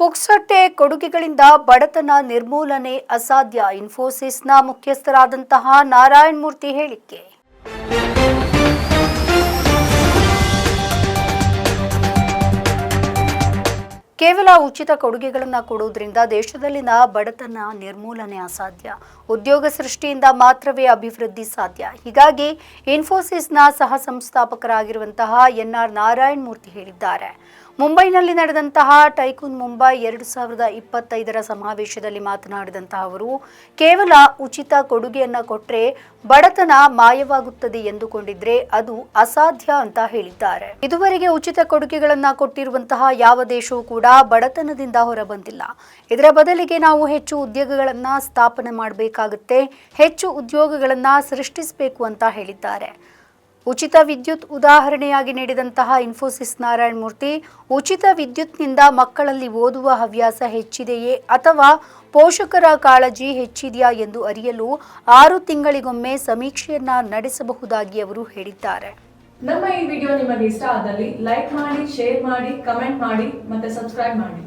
ಪುಕ್ಸಟ್ಟೆ ಕೊಡುಗೆಗಳಿಂದ ಬಡತನ ನಿರ್ಮೂಲನೆ ಅಸಾಧ್ಯ. ಇನ್ಫೋಸಿಸ್ನ ಮುಖ್ಯಸ್ಥರಾದಂತಹ ನಾರಾಯಣ್ ಮೂರ್ತಿ ಹೇಳಿಕೆ. ಕೇವಲ ಉಚಿತ ಕೊಡುಗೆಗಳನ್ನು ಕೊಡುವುದರಿಂದ ದೇಶದಲ್ಲಿನ ಬಡತನ ನಿರ್ಮೂಲನೆ ಅಸಾಧ್ಯ. ಉದ್ಯೋಗ ಸೃಷ್ಟಿಯಿಂದ ಮಾತ್ರವೇ ಅಭಿವೃದ್ಧಿ ಸಾಧ್ಯ. ಹೀಗಾಗಿ ಇನ್ಫೋಸಿಸ್ನ ಸಹ ಸಂಸ್ಥಾಪಕರಾಗಿರುವಂತಹ ಎನ್ಆರ್ ನಾರಾಯಣ್ ಮೂರ್ತಿ ಹೇಳಿದ್ದಾರೆ. ಮುಂಬೈನಲ್ಲಿ ನಡೆದಂತಹ ಟೈಕೂನ್ ಮುಂಬೈ ಎರಡು ಸಾವಿರದ ಇಪ್ಪತ್ತೈದರ ಸಮಾವೇಶದಲ್ಲಿ ಮಾತನಾಡಿದಂತಹ ಅವರು, ಕೇವಲ ಉಚಿತ ಕೊಡುಗೆಯನ್ನ ಕೊಟ್ರೆ ಬಡತನ ಮಾಯವಾಗುತ್ತದೆ ಎಂದುಕೊಂಡಿದ್ರೆ ಅದು ಅಸಾಧ್ಯ ಅಂತ ಹೇಳಿದ್ದಾರೆ. ಇದುವರೆಗೆ ಉಚಿತ ಕೊಡುಗೆಗಳನ್ನ ಕೊಟ್ಟಿರುವಂತಹ ಯಾವ ದೇಶವೂ ಕೂಡ ಬಡತನದಿಂದ ಹೊರಬಂದಿಲ್ಲ. ಇದರ ಬದಲಿಗೆ ನಾವು ಹೆಚ್ಚು ಉದ್ಯೋಗಗಳನ್ನ ಸ್ಥಾಪನೆ ಮಾಡಬೇಕಾಗುತ್ತೆ, ಹೆಚ್ಚು ಉದ್ಯೋಗಗಳನ್ನ ಸೃಷ್ಟಿಸಬೇಕು ಅಂತ ಹೇಳಿದ್ದಾರೆ. ಉಚಿತ ವಿದ್ಯುತ್ ಉದಾಹರಣೆಯಾಗಿ ನೀಡಿದಂತಹ ಇನ್ಫೋಸಿಸ್ ನಾರಾಯಣ ಮೂರ್ತಿ, ಉಚಿತ ವಿದ್ಯುತ್ನಿಂದ ಮಕ್ಕಳಲ್ಲಿ ಓದುವ ಹವ್ಯಾಸ ಹೆಚ್ಚಿದೆಯೇ ಅಥವಾ ಪೋಷಕರ ಕಾಳಜಿ ಹೆಚ್ಚಿದೆಯಾ ಎಂದು ಅರಿಯಲು ಆರು ತಿಂಗಳಿಗೊಮ್ಮೆ ಸಮೀಕ್ಷೆಯನ್ನ ನಡೆಸಬಹುದಾಗಿ ಅವರು ಹೇಳಿದ್ದಾರೆ. ನಮ್ಮ ಈ ವಿಡಿಯೋ ನಿಮಗೆ ಇಷ್ಟ ಆದಲ್ಲಿ ಲೈಕ್ ಮಾಡಿ, ಶೇರ್ ಮಾಡಿ, ಕಮೆಂಟ್ ಮಾಡಿ ಮತ್ತೆ ಸಬ್ಸ್ಕ್ರೈಬ್ ಮಾಡಿ.